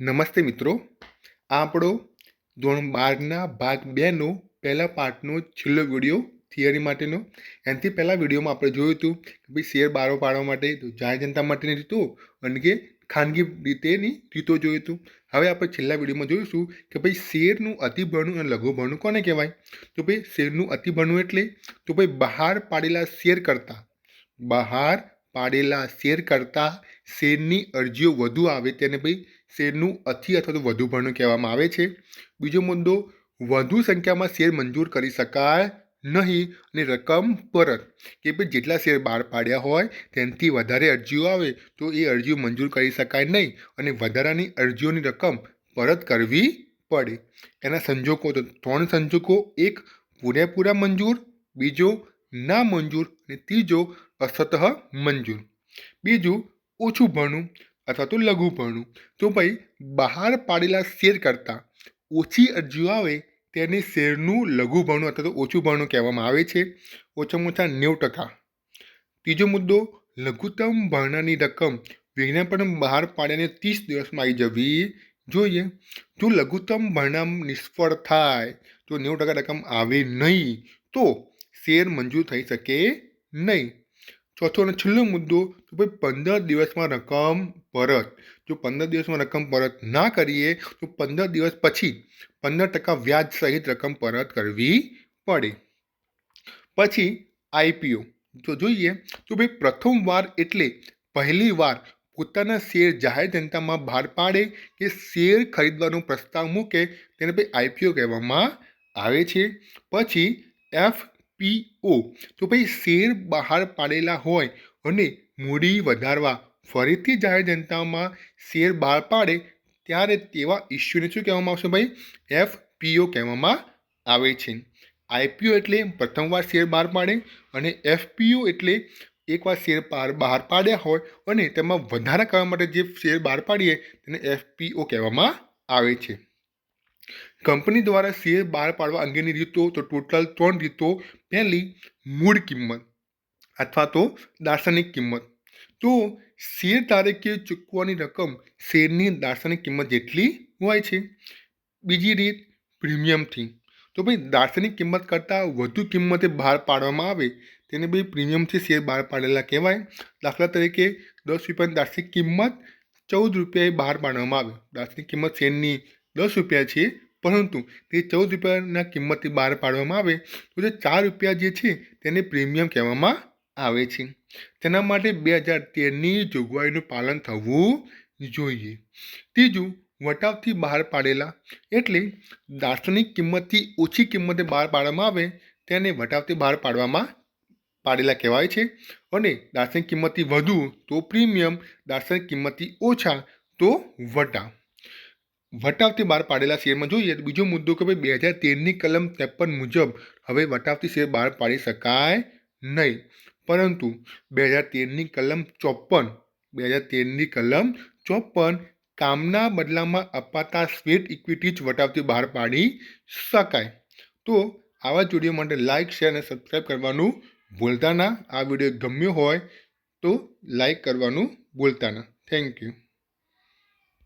નમસ્તે મિત્રો. આપણો ધોરણ બારના ભાગ બેનો પહેલા પાર્ટનો છેલ્લો વીડિયો થિયરી માટેનો. એનાથી પહેલાં વિડીયોમાં આપણે જોયું હતું કે ભાઈ શેર બારો પાડવા માટે જાહેર જનતા માટેની રીતો અને કે ખાનગી રીતેની રીતો જોયું હતું. હવે આપણે છેલ્લા વિડીયોમાં જોઈશું કે ભાઈ શેરનું અતિભરણું અને લઘુભરણું કોને કહેવાય? તો ભાઈ શેરનું અતિભરણું એટલે તો ભાઈ બહાર પાડેલા શેર કરતાં. બહાર પાડેલા શેર કરતાં શેરની અરજીઓ વધુ આવે તેને ભાઈ શેરનું અતિ અથવા તો વધુ ભરણું કહેવામાં આવે છે. બીજો મુદ્દો, વધુ સંખ્યામાં શેર મંજૂર કરી શકાય નહીં અને રકમ પરત, કે ભાઈ જેટલા શેર બહાર પાડ્યા હોય તેનાથી વધારે અરજીઓ આવે તો એ અરજીઓ મંજૂર કરી શકાય નહીં અને વધારાની અરજીઓની રકમ પરત કરવી પડે. એના સંજોગો તો ત્રણ સંજોગો, એક પૂરેપૂરા મંજૂર, બીજો ના મંજૂર અને ત્રીજો અસતઃ મંજૂર. બીજું ઓછું ભણવું અથવા તો લઘુ ભણવું તો ભાઈ બહાર પાડેલા શેર કરતાં ઓછી અરજીઓ આવે તેને શેરનું લઘુ ભણવું અથવા તો ઓછું ભણું કહેવામાં આવે છે. ઓછામાં ઓછા નેવું ટકા. ત્રીજો મુદ્દો, લઘુત્તમ ભરણાની રકમ વિજ્ઞાપન બહાર પાડ્યાને ત્રીસ દિવસમાં આવી જવી જોઈએ. જો લઘુત્તમ ભરણામ નિષ્ફળ થાય તો નેવું ટકા રકમ આવે નહીં, તો શેર મંજૂર થઈ શકે નહીં. ચોથો અને છેલ્લો મુદ્દો તો ભાઈ પંદર દિવસમાં રકમ પરત. જો પંદર દિવસમાં રકમ પરત ના કરીએ, તો પંદર દિવસ પછી પંદર ટકા વ્યાજ સહિત રકમ પરત કરવી પડે. પછી આઈપીઓ જો જોઈએ, તો ભાઈ પ્રથમવાર એટલે પહેલી વાર પોતાના શેર જાહેર જનતામાં બહાર પાડે કે શેર ખરીદવાનો પ્રસ્તાવ મૂકે, તેને ભાઈ આઈપીઓ કહેવામાં આવે છે. પછી એફ પીઓ તો ભાઈ શેર બહાર પાડેલા હોય અને મૂડી વધારવા ફરીથી જાહેર જનતામાં શેર બહાર પાડે ત્યારે તેવા ઇસ્યુને શું કહેવામાં આવશે ભાઈ? એફ પીઓ કહેવામાં આવે છે. આઈપીઓ એટલે પ્રથમવાર શેર બહાર પાડે અને એફપીઓ એટલે એકવાર શેર બહાર બહાર પાડ્યા હોય અને તેમાં વધારા કરવા માટે જે શેર બહાર પાડીએ તેને એફપીઓ કહેવામાં આવે છે. કંપની દ્વારા શેર બહાર પાડવા અંગેની રીતો, તો ટોટલ ત્રણ રીતો. પહેલી, મૂળ કિંમત અથવા તો દાર્શનિક કિંમત. તો શેર તારીખે ચૂકવવાની રકમ શેરની દાર્શનિક કિંમત જેટલી હોય છે. બીજી રીત પ્રીમિયમથી તો ભાઈ, દાર્શનિક કિંમત કરતાં વધુ કિંમતે બહાર પાડવામાં આવે, તેને ભાઈ પ્રીમિયમથી શેર બહાર પાડેલા કહેવાય. દાખલા તરીકે, દસ રૂપિયાની દાર્શનિક કિંમત ચૌદ રૂપિયાએ બહાર પાડવામાં આવે. દાર્શનિક કિંમત શેરની દસ રૂપિયા છે, પરંતુ તે ચૌદ રૂપિયાના કિંમતથી બહાર પાડવામાં આવે, તો જે ચાર રૂપિયા જે છે તેને પ્રીમિયમ કહેવામાં આવે છે. તેના માટે બે હજાર તેરની જોગવાઈનું પાલન થવું જોઈએ. ત્રીજું, વટાવથી બહાર પાડેલા, એટલે દાર્શનિક કિંમતથી ઓછી કિંમતે બહાર પાડવામાં આવે, તેને વટાવથી બહાર પાડવામાં પાડેલા કહેવાય છે. અને દાર્શનિક કિંમતથી વધુ, તો પ્રીમિયમ, દાર્શનિક કિંમતથી ઓછા, તો વટાવ વટાવથી બહાર પાડેલા શેરમાં જોઈએ તો બીજો મુદ્દો કે ભાઈ બે હજાર તેરની કલમ ત્રેપન મુજબ હવે વટાવથી શેર બહાર પાડી શકાય નહીં. પરંતુ બે હજાર તેરની કલમ ચોપન બે હજાર તેરની કલમ ચોપન કામના બદલામાં અપાતા સ્વેટ ઇક્વિટી જ વટાવથી બહાર પાડી શકાય. તો આવા જ માટે લાઇક શેર અને સબસ્ક્રાઈબ કરવાનું ભૂલતા ના. આ વીડિયો ગમ્યો હોય તો લાઈક કરવાનું ભૂલતા ના. Thank you.